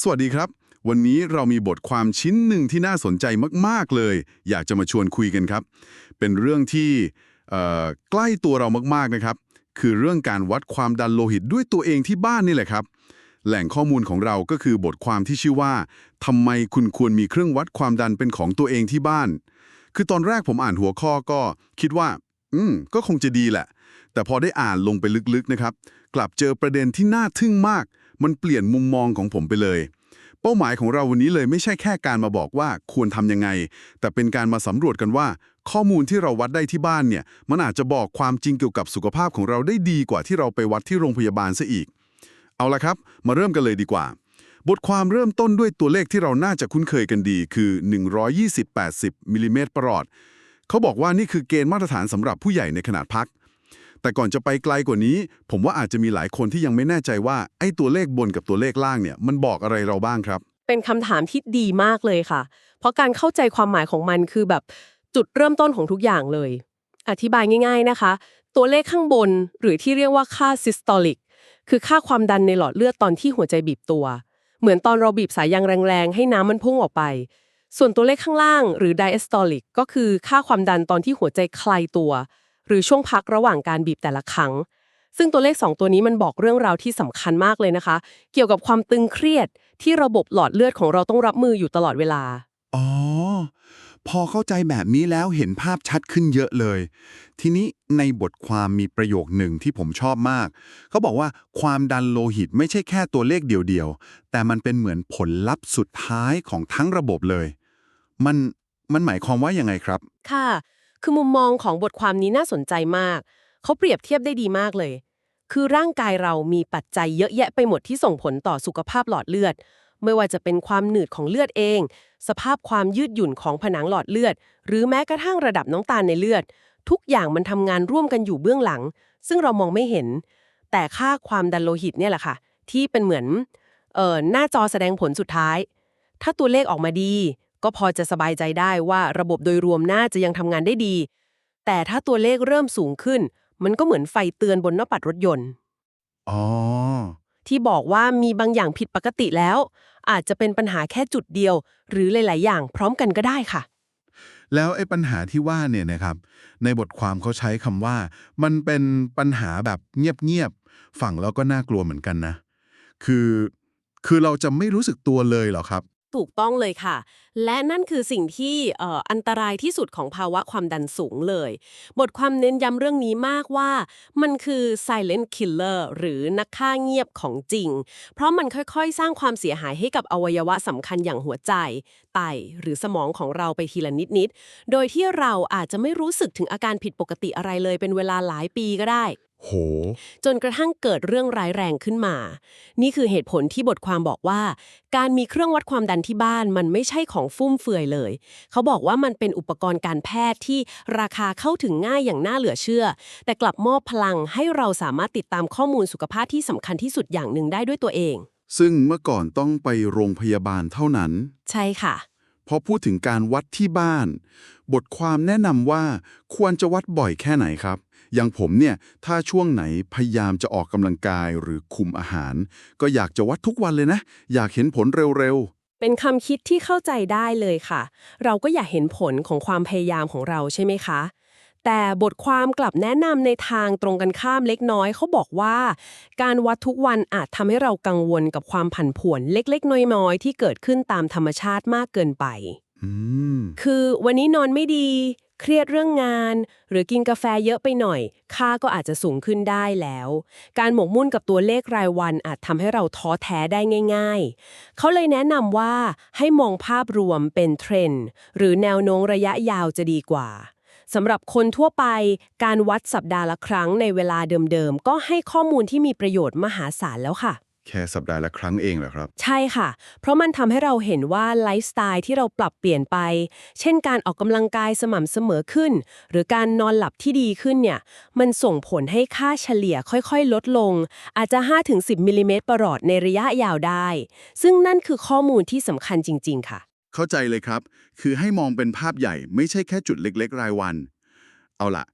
สวัสดีครับ วันนี้เรามีบทความชิ้นหนึ่งที่น่าสนใจมาก ๆ เลย อยากจะมาชวนคุยกันครับ เป็นเรื่องที่ใกล้ตัวเรามากๆนะครับ คือเรื่องการวัดความดันโลหิตด้วยตัวเองที่บ้านนี่แหละครับ แหล่งข้อมูลของเราก็คือบทความที่ชื่อว่าทำไมคุณควรมีเครื่องวัดความดันเป็นของตัวเองที่บ้าน คือตอนแรกผมอ่านหัวข้อก็คิดว่า อืม ก็คงจะดีแหละ แต่พอได้อ่านลงไปลึกๆนะครับ กลับเจอประเด็นที่น่าทึ่งมาก มันเปลี่ยนมุมมองของผมไปเลย เป้าหมายของเราวันนี้เลยไม่ใช่แค่การมาบอกว่าควรทำยังไง แต่เป็นการมาสำรวจกันว่า ข้อมูลที่เราวัดได้ที่บ้านเนี่ย มันอาจจะบอกความจริงเกี่ยวกับสุขภาพของเราได้ดีกว่าที่เราไปวัดที่โรงพยาบาลซะอีก เอาละครับ มาเริ่มกันเลยดีกว่า บทความเริ่มต้นด้วยตัวเลขที่เราน่าจะคุ้นเคยกันดีคือ 120-80มิลลิเมตรประหลอดเขาบอกว่านี่คือเกณฑ์มาตรฐานสำหรับผู้ใหญ่ในขนาดพัก แต่ก่อนจะไปไกลกว่านี้ ผมว่าอาจจะมีหลายคนที่ยังไม่แน่ใจว่าไอ้ตัวเลขบนกับตัวเลขล่างเนี่ยมันบอกอะไรเราบ้างครับ เป็นคำถามที่ดีมากเลยค่ะ เพราะการเข้าใจความหมายของมันคือแบบจุดเริ่มต้นของทุกอย่างเลย อธิบายง่าย ๆนะคะ ตัวเลขข้างบนหรือที่เรียกว่าค่า systolic คือค่าความดันในหลอดเลือดตอนที่หัวใจบีบตัว เหมือนตอนเราบีบสายยางแรงๆ ให้น้ำมันพุ่งออกไป ส่วนตัวเลขข้างล่าง หรือ diastolic ก็คือค่าความดันตอนที่หัวใจคลายตัว หรือช่วงพักระหว่างการบีบแต่ละครั้ง ซึ่งตัวเลข 2 ตัวนี้มันบอกเรื่องราวที่สำคัญมากเลยนะคะ เกี่ยวกับความตึงเครียดที่ระบบหลอดเลือดของเราต้องรับมืออยู่ตลอดเวลา อ๋อ พอเข้าใจแบบนี้แล้วเห็นภาพชัดขึ้นเยอะเลย ทีนี้ในบทความมีประโยคหนึ่งที่ผมชอบมาก เขาบอกว่าความดันโลหิตไม่ใช่แค่ตัวเลขเดียวๆ แต่มันเป็นเหมือนผลลัพธ์สุดท้ายของทั้งระบบเลย มันมันหมายความว่ายังไงครับ ค่ะ คือมุมมองของบทความนี้น่าสนใจมาก เขาเปรียบเทียบได้ดีมากเลย คือร่างกายเรามีปัจจัยเยอะแยะไปหมดที่ส่งผลต่อสุขภาพหลอดเลือด ไม่ว่าจะเป็นความหนืดของเลือดเอง สภาพความยืดหยุ่นของผนังหลอดเลือด หรือแม้กระทั่งระดับน้ำตาลในเลือด ทุกอย่างมันทำงานร่วมกันอยู่เบื้องหลัง ซึ่งเรามองไม่เห็น แต่ค่าความดันโลหิตเนี่ยแหละค่ะ ที่เป็นเหมือนเอ่อหน้าจอแสดงผลสุดท้าย ถ้าตัวเลขออกมาดี ก็พอจะสบายใจได้ว่าระบบโดยรวมน่าจะยังทำงานได้ดี แต่ถ้าตัวเลขเริ่มสูงขึ้น มันก็เหมือนไฟเตือนบนหน้าปัดรถยนต์ อ๋อ ที่บอกว่ามีบางอย่างผิดปกติแล้ว อาจจะเป็นปัญหาแค่จุดเดียว หรือหลาย ๆ อย่างพร้อมกันก็ได้ค่ะ แล้วไอ้ปัญหาที่ว่าเนี่ยนะครับ ในบทความเขาใช้คำว่า มันเป็นปัญหาแบบเงียบๆฟังแล้วก็น่ากลัวเหมือนกันนะ คือ คือเราจะไม่รู้สึกตัวเลยเหรอครับ ถูกต้องเลยค่ะ และนั่นคือสิ่งที่ออันตรายที่สุดของภาวะความดันสูงเลย บทความเน้นย้ำเรื่องนี้มากว่า มันคือ silent killer หรือนักฆ่าเงียบของจริง เพราะมันค่อยๆ สร้างความเสียหายให้กับอวัยวะสำคัญอย่างหัวใจ ไต หรือสมองของเราไปทีละนิดๆ โดยที่เราอาจจะไม่รู้สึกถึงอาการผิดปกติอะไรเลยเป็นเวลาหลายปีก็ได้ โห จนกระทั่งเกิดเรื่องร้ายแรงขึ้นมา นี่คือเหตุผลที่บทความบอกว่า การมีเครื่องวัดความดันที่บ้านมันไม่ใช่ของฟุ่มเฟือยเลย เขาบอกว่ามันเป็นอุปกรณ์การแพทย์ที่ราคาเข้าถึงง่ายอย่างน่าเหลือเชื่อ แต่กลับมอบพลังให้เราสามารถติดตามข้อมูลสุขภาพที่สำคัญที่สุดอย่างหนึ่งได้ด้วยตัวเอง ซึ่งเมื่อก่อนต้องไปโรงพยาบาลเท่านั้น ใช่ค่ะพอพูดถึงการวัดที่บ้าน บทความแนะนำว่าควรจะวัดบ่อยแค่ไหนครับ อย่างผมเนี่ยถ้าช่วงไหนพยายามจะออกกำลังกายหรือคุมอาหาร ก็อยากจะวัดทุกวันเลยนะ อยากเห็นผลเร็วเป็นคำคิดที่เข้าใจได้เลยค่ะ เราก็อยากเห็นผลของความพยายามของเราใช่ไหมคะ แต่บทความกลับแนะนำในทางตรงกันข้ามเล็กน้อยเขาบอกว่า การวัดทุกวันอาจทำให้เรากังวลกับความผันผวนเล็กๆ น้อยๆ ที่เกิดขึ้นตามธรรมชาติมากเกินไปๆอืมคือวันนี้นอนไม่ดี เครียดเรื่องงาน หรือกินกาแฟเยอะไปหน่อย ค่าก็อาจจะสูงขึ้นได้แล้ว การหมกมุ่นกับตัวเลขรายวันอาจทำให้เราท้อแท้ได้ง่าย ๆ เขาเลยแนะนำว่าให้มองภาพรวมเป็นเทรนด์หรือแนวโน้มระยะยาวจะดีกว่าสำหรับคนทั่วไป การวัดสัปดาห์ละครั้งในเวลาเดิมๆ ก็ให้ข้อมูลที่มีประโยชน์มหาศาลแล้วค่ะ แค่สัปดาห์ละครั้งเองเหรอครับ ใช่ค่ะ เพราะมันทำให้เราเห็นว่าไลฟ์สไตล์ที่เราปรับเปลี่ยนไป เช่นการออกกำลังกายสม่ำเสมอขึ้น หรือการนอนหลับที่ดีขึ้นเนี่ย มันส่งผลให้ค่าเฉลี่ยค่อยๆ ลดลง อาจจะ 5-10มิลลิเมตรประหลอดในระยะยาวได้ ซึ่งนั่นคือข้อมูลที่สำคัญจริง ๆ ค่ะ เข้าใจเลยครับ คือให้มองเป็นภาพใหญ่ไม่ใช่แค่จุดเล็ก ๆ รายวัน เอาล่ะ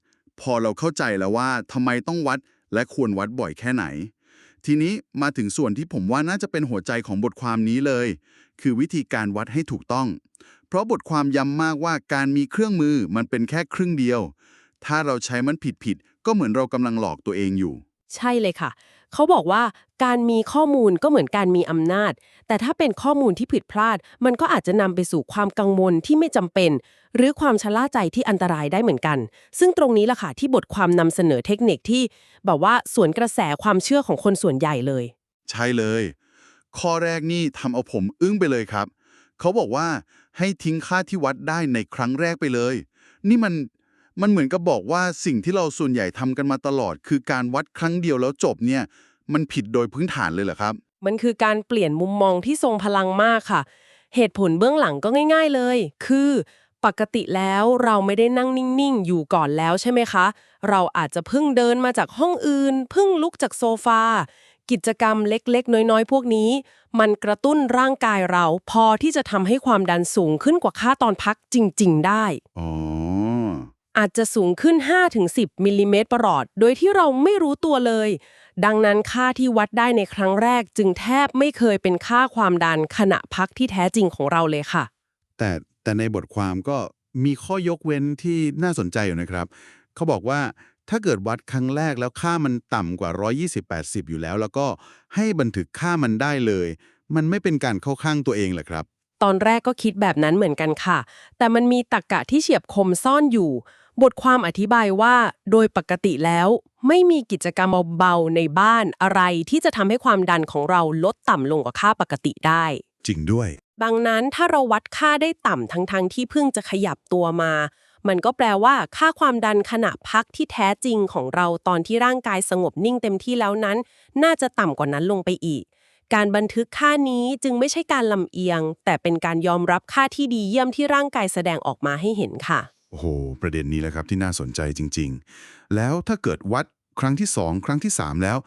พอเราเข้าใจแล้วว่าทำไมต้องวัดและควรวัดบ่อยแค่ไหน ทีนี้มาถึงส่วนที่ผมว่าน่าจะเป็นหัวใจของบทความนี้เลย คือวิธีการวัดให้ถูกต้อง เพราะบทความย้ำมากว่าการมีเครื่องมือมันเป็นแค่ครึ่งเดียว ถ้าเราใช้มันผิดๆก็เหมือนเรากำลังหลอกตัวเองอยู่ ใช่เลยค่ะ เขาบอกว่าการมีข้อมูลก็เหมือนการมีอำนาจ แต่ถ้าเป็นข้อมูลที่ผิดพลาด มันก็อาจจะนำไปสู่ความกังวลที่ไม่จำเป็น หรือความชะล่าใจที่อันตรายได้เหมือนกัน ซึ่งตรงนี้ล่ะค่ะที่บทความนำเสนอเทคนิคที่แบบว่าสวนกระแสความเชื่อของคนส่วนใหญ่เลย ใช่เลย ข้อแรกนี่ทำเอาผมอึ้งไปเลยครับ เขาบอกว่าให้ทิ้งค่าที่วัดได้ในครั้งแรกไปเลย นี่มัน มันเหมือนกับบอกว่าสิ่งที่เราส่วนใหญ่ทำกันมาตลอด คือการวัดครั้งเดียวแล้วจบเนี่ย มันผิดโดยพื้นฐานเลยเหรอครับ มันคือการเปลี่ยนมุมมองที่ทรงพลังมากค่ะ เหตุผลเบื้องหลังก็ง่าย ๆเลย คือปกติแล้วเราไม่ได้นั่งนิ่ง ๆ อยู่ก่อนแล้วใช่ไหมคะ เราอาจจะเพิ่งเดินมาจากห้องอื่น เพิ่งลุกจากโซฟา กิจกรรมเล็ก ๆ น้อย ๆ พวกนี้ มันกระตุ้นร่างกายเรา พอที่จะทำให้ความดันสูงขึ้นกว่าค่าตอนพักจริง ๆ ได้ อ๋อ อาจจะสูงขึ้น 5-10มิลลิเมตรประหลอด โดยที่เราไม่รู้ตัวเลย ดังนั้นค่าที่วัดได้ในครั้งแรกจึงแทบไม่เคยเป็นค่าความดันขณะพักที่แท้จริงของเราเลยค่ะ แต่แต่ในบทความก็มีข้อยกเว้นที่น่าสนใจอยู่นะครับ เขาบอกว่าถ้าเกิดวัดครั้งแรกแล้วค่ามันต่ำกว่า 120-80 อยู่แล้ว แล้วก็ให้บันทึกค่ามันได้เลย มันไม่เป็นการเข้าข้างตัวเองเหรอครับ ตอนแรกก็คิดแบบนั้นเหมือนกันค่ะ แต่มันมีตรรกกะที่เฉียบคมซ่อนอยู่ บทความอธิบายว่าโดยปกติแล้ว ไม่มีกิจกรรมเบาๆในบ้านอะไรที่จะทำให้ความดันของเราลดต่ำลงกว่าค่าปกติได้ จริงด้วยดังนั้นถ้าเราวัดค่าได้ต่ำทั้งๆที่เพิ่งจะขยับตัวมา มันก็แปลว่าค่าความดันขณะพักที่แท้จริงของเราตอนที่ร่างกายสงบนิ่งเต็มที่แล้วนั้น น่าจะต่ำกว่านั้นลงไปอีกการบันทึกค่านี้จึงไม่ใช่การลำเอียง แต่เป็นการยอมรับค่าที่ดีเยี่ยมที่ร่างกายแสดงออกมาให้เห็นค่ะ โอ้โห ประเด็นนี้แหละครับที่น่าสนใจจริง ๆ แล้วถ้าเกิดวัดครั้งที่ 2 ครั้งที่ 3 แล้ว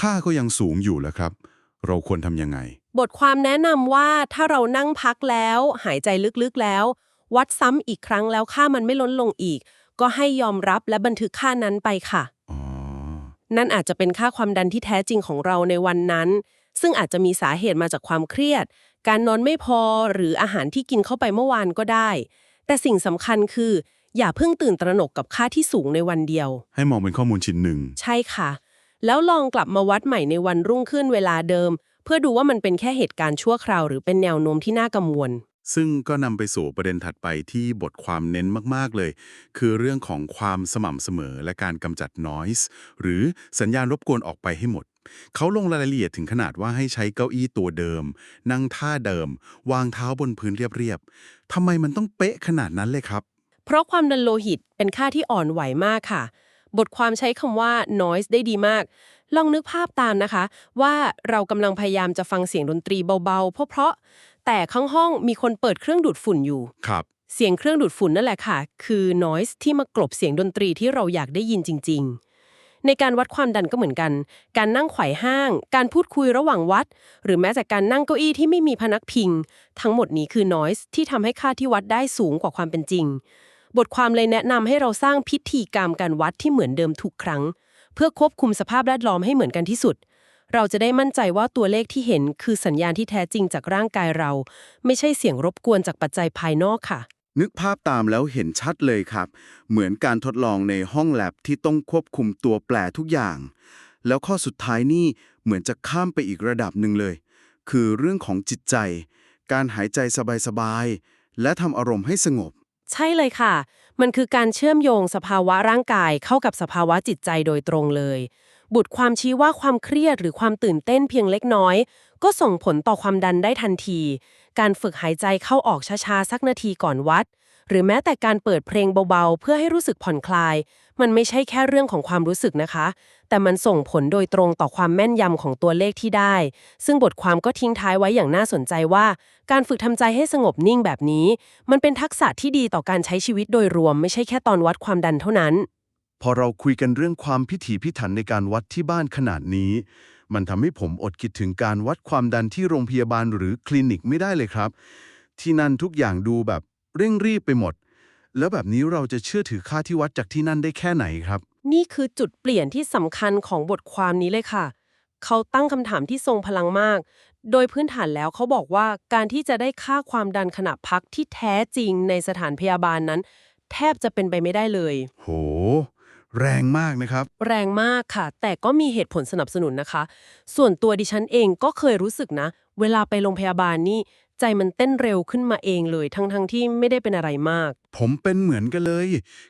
ค่าก็ยังสูงอยู่แล้วครับ เราควรทำยังไง บทความแนะนำว่าถ้าเรานั่งพักแล้ว หายใจลึกๆแล้ว วัดซ้ำอีกครั้งแล้วค่ามันไม่ลดลงอีก ก็ให้ยอมรับและบันทึกค่านั้นไปค่ะอ๋อนั่นอาจจะเป็นค่าความดันที่แท้จริงของเราในวันนั้น ซึ่งอาจจะมีสาเหตุมาจากความเครียด การนอนไม่พอหรืออาหารที่กินเข้าไปเมื่อวานก็ได้ แต่สิ่งสำคัญคือ อย่าเพิ่งตื่นตระหนกกับค่าที่สูงในวันเดียว ให้มองเป็นข้อมูลชิ้นหนึ่ง ใช่ค่ะ แล้วลองกลับมาวัดใหม่ในวันรุ่งขึ้นเวลาเดิม เพื่อดูว่ามันเป็นแค่เหตุการณ์ชั่วคราวหรือเป็นแนวโน้มที่น่ากังวล ซึ่งก็นำไปสู่ประเด็นถัดไปที่บทความเน้นมากๆเลย คือเรื่องของความสม่ำเสมอและการกำจัด noise หรือสัญญาณรบกวนออกไปให้หมด เขาลงรายละเอียดถึงขนาดว่าให้ใช้เก้าอี้ตัวเดิม นั่งท่าเดิม วางเท้าบนพื้นเรียบๆทำไมมันต้องเป๊ะขนาดนั้นเลยครับ เพราะความดันโลหิตเป็นค่าที่อ่อนไหวมากค่ะ บทความใช้คำว่า noise ได้ดีมาก ลองนึกภาพตามนะคะ ว่าเรากำลังพยายามจะฟังเสียงดนตรีเบาๆ เพราะๆแต่ข้างห้องมีคนเปิดเครื่องดูดฝุ่นอยู่ ครับ เสียงเครื่องดูดฝุ่นนั่นแหละค่ะ คือ noise ที่มากลบเสียงดนตรีที่เราอยากได้ยินจริง ๆในการวัดความดันก็เหมือนกัน การนั่งไขว่ห้าง การพูดคุยระหว่างวัด หรือแม้แต่การนั่งเก้าอี้ที่ไม่มีพนักพิง ทั้งหมดนี้คือ noise ที่ทำให้ค่าที่วัดได้สูงกว่าความเป็นจริง บทความเลยแนะนำให้เราสร้างพิธีกรรมการวัดที่เหมือนเดิมทุกครั้ง เพื่อควบคุมสภาพแวดล้อมให้เหมือนกันที่สุด เราจะได้มั่นใจว่าตัวเลขที่เห็นคือสัญญาณที่แท้จริงจากร่างกายเรา ไม่ใช่เสียงรบกวนจากปัจจัยภายนอกค่ะ นึกภาพตามแล้วเห็นชัดเลยครับ เหมือนการทดลองในห้องแลบที่ต้องควบคุมตัวแปรทุกอย่าง แล้วข้อสุดท้ายนี่เหมือนจะข้ามไปอีกระดับหนึ่งเลย คือเรื่องของจิตใจ การหายใจสบายๆและทำอารมณ์ให้สงบ ใช่เลยค่ะ มันคือการเชื่อมโยงสภาวะร่างกายเข้ากับสภาวะจิตใจโดยตรงเลยบุตรความชี้ว่าความเครียดหรือความตื่นเต้นเพียงเล็กน้อย ก็ส่งผลต่อความดันได้ทันที การฝึกหายใจเข้าออกช้าๆสักนาทีก่อนวัด หรือแม้แต่การเปิดเพลงเบาๆ เพื่อให้รู้สึกผ่อนคลาย มันไม่ใช่แค่เรื่องของความรู้สึกนะคะ แต่มันส่งผลโดยตรงต่อความแม่นยำของตัวเลขที่ได้ ซึ่งบทความก็ทิ้งท้ายไว้อย่างน่าสนใจว่า การฝึกทำใจให้สงบนิ่งแบบนี้ มันเป็นทักษะที่ดีต่อการใช้ชีวิตโดยรวม ไม่ใช่แค่ตอนวัดความดันเท่านั้น พอเราคุยกันเรื่องความพิถีพิถันในการวัดที่บ้านขนาดนี้ มันทำให้ผมอดคิดถึงการวัดความดันที่โรงพยาบาลหรือคลินิกไม่ได้เลยครับ ที่นั่นทุกอย่างดูแบบ เร่งรีบไปหมด แล้วแบบนี้เราจะเชื่อถือค่าที่วัดจากที่นั่นได้แค่ไหนครับ นี่คือจุดเปลี่ยนที่สำคัญของบทความนี้เลยค่ะ เขาตั้งคำถามที่ทรงพลังมาก โดยพื้นฐานแล้วเขาบอกว่าการที่จะได้ค่าความดันขณะพักที่แท้จริงในสถานพยาบาลนั้น แทบจะเป็นไปไม่ได้เลย โห แรงมากนะครับ แรงมากค่ะ แต่ก็มีเหตุผลสนับสนุนนะคะ ส่วนตัวดิฉันเองก็เคยรู้สึกนะ เวลาไปโรงพยาบาลนี่ ใจมันเต้นเร็วขึ้นมาเองเลย ทั้งๆทที่ไม่ได้เป็นอะไรมาก ผมเป็นเหมือนกันเลย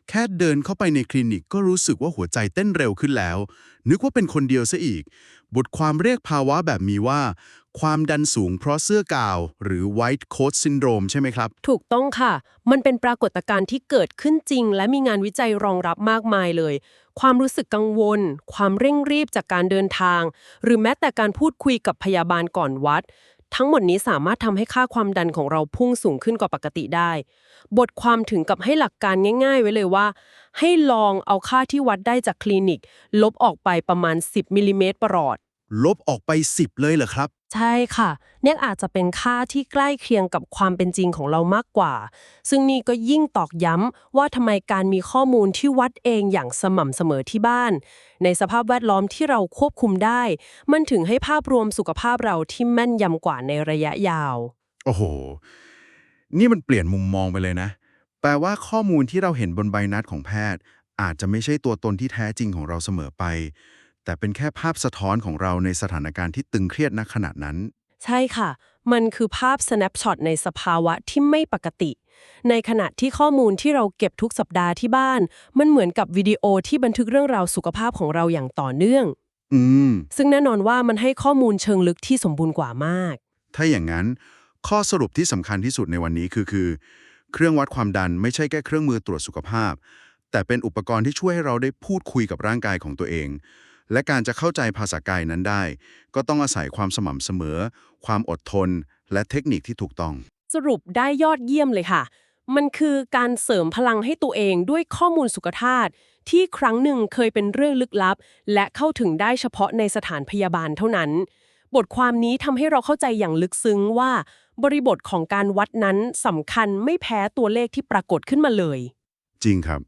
แค่เดินเข้าไปในคลินิกก็รู้สึกว่าหัวใจเต้นเร็วขึ้นแล้ว นึกว่าเป็นคนเดียวซะอีก บทความเรียกภาวะแบบมีว่า ความดันสูงเพราะเสื้อกาว หรือ white coat syndrome ใช่ไหมครับ ถูกต้องค่ะ มันเป็นปรากฏการณ์ที่เกิดขึ้นจริง และมีงานวิจัยรองรับมากมายเลย ความรู้สึกกังวล ความเร่งรีบจากการเดินทาง หรือแม้แต่การพูดคุยกับพยาบาลก่อนวัด ทั้งหมดนี้สามารถทำให้ค่าความดันของเราพุ่งสูงขึ้นกว่าปกติได้ บทความถึงกับให้หลักการง่าย ๆ ไว้เลยว่า ให้ลองเอาค่าที่วัดได้จากคลินิก ลบออกไปประมาณ 10มิลลิเมตรประหลอด ลบออกไป 10 เลยเหรอครับ ใช่ค่ะ เนี่ยอาจจะเป็นค่าที่ใกล้เคียงกับความเป็นจริงของเรามากกว่า ซึ่งนี่ก็ยิ่งตอกย้ำว่าทำไมการมีข้อมูลที่วัดเองอย่างสม่ำเสมอที่บ้าน ในสภาพแวดล้อมที่เราควบคุมได้ มันถึงให้ภาพรวมสุขภาพเราที่แม่นยำกว่าในระยะยาว โอ้โห นี่มันเปลี่ยนมุมมองไปเลยนะ แปลว่าข้อมูลที่เราเห็นบนใบนัดของแพทย์ อาจจะไม่ใช่ตัวตนที่แท้จริงของเราเสมอไป แต่เป็นแค่ภาพสะท้อนของเราในสถานการณ์ที่ตึงเครียดณขณะนั้น ใช่ค่ะ มันคือภาพ snapshot ในสภาวะที่ไม่ปกติ ในขณะที่ข้อมูลที่เราเก็บทุกสัปดาห์ที่บ้าน มันเหมือนกับวิดีโอที่บันทึกเรื่องราวสุขภาพของเราอย่างต่อเนื่อง อืม ซึ่งแน่นอนว่ามันให้ข้อมูลเชิงลึกที่สมบูรณ์กว่ามาก ถ้าอย่างนั้น ข้อสรุปที่สำคัญที่สุดในวันนี้คือคือ เครื่องวัดความดันไม่ใช่แค่เครื่องมือตรวจสุขภาพ แต่เป็นอุปกรณ์ที่ช่วยให้เราได้พูดคุยกับร่างกายของตัวเอง และการจะเข้าใจภาษากายนั้นได้ ก็ต้องอาศัยความสม่ำเสมอ ความอดทน และเทคนิคที่ถูกต้อง สรุปได้ยอดเยี่ยมเลยค่ะ มันคือการเสริมพลังให้ตัวเองด้วยข้อมูลสุขธาตุที่ครั้งหนึ่งเคยเป็นเรื่องลึกลับ และเข้าถึงได้เฉพาะในสถานพยาบาลเท่านั้น บทความนี้ทำให้เราเข้าใจอย่างลึกซึ้งว่า บริบทของการวัดนั้นสำคัญไม่แพ้ตัวเลขที่ปรากฏขึ้นมาเลย จริงครับ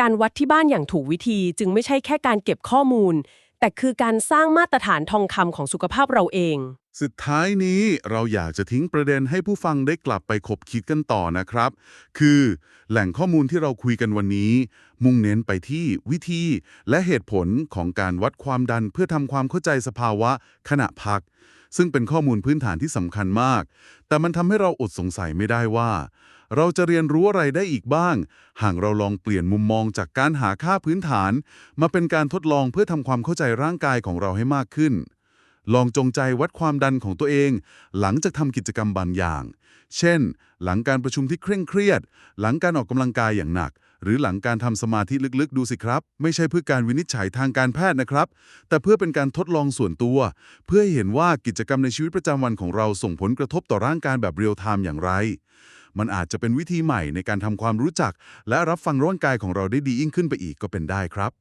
การวัดที่บ้านอย่างถูกวิธีจึงไม่ใช่แค่การเก็บข้อมูล แต่คือการสร้างมาตรฐานทองคำของสุขภาพเราเอง สุดท้ายนี้เราอยากจะทิ้งประเด็นให้ผู้ฟังได้กลับไปคบคิดกันต่อนะครับ คือแหล่งข้อมูลที่เราคุยกันวันนี้ มุ่งเน้นไปที่วิธีและเหตุผลของการวัดความดันเพื่อทำความเข้าใจสภาวะขณะพัก ซึ่งเป็นข้อมูลพื้นฐานที่สำคัญมาก แต่มันทำให้เราอดสงสัยไม่ได้ว่า เราจะเรียนรู้อะไรได้อีกบ้าง หากเราลองเปลี่ยนมุมมองจากการหาค่าพื้นฐาน มาเป็นการทดลองเพื่อทำความเข้าใจร่างกายของเราให้มากขึ้น ลองจงใจวัดความดันของตัวเอง หลังจากทำกิจกรรมบางอย่าง เช่น หลังการประชุมที่เคร่งเครียด หลังการออกกำลังกายอย่างหนัก หรือหลังการทำสมาธิลึกๆ ดูสิครับ ไม่ใช่เพื่อการวินิจฉัยทางการแพทย์นะครับ แต่เพื่อเป็นการทดลองส่วนตัว เพื่อให้เห็นว่ากิจกรรมในชีวิตประจำวันของเราส่งผลกระทบต่อร่างกายแบบเรียลไทม์อย่างไร มันอาจจะเป็นวิธีใหม่ในการทำความรู้จัก และรับฟังร่างกายของเราได้ดียิ่งขึ้นไปอีกก็เป็นได้ครับ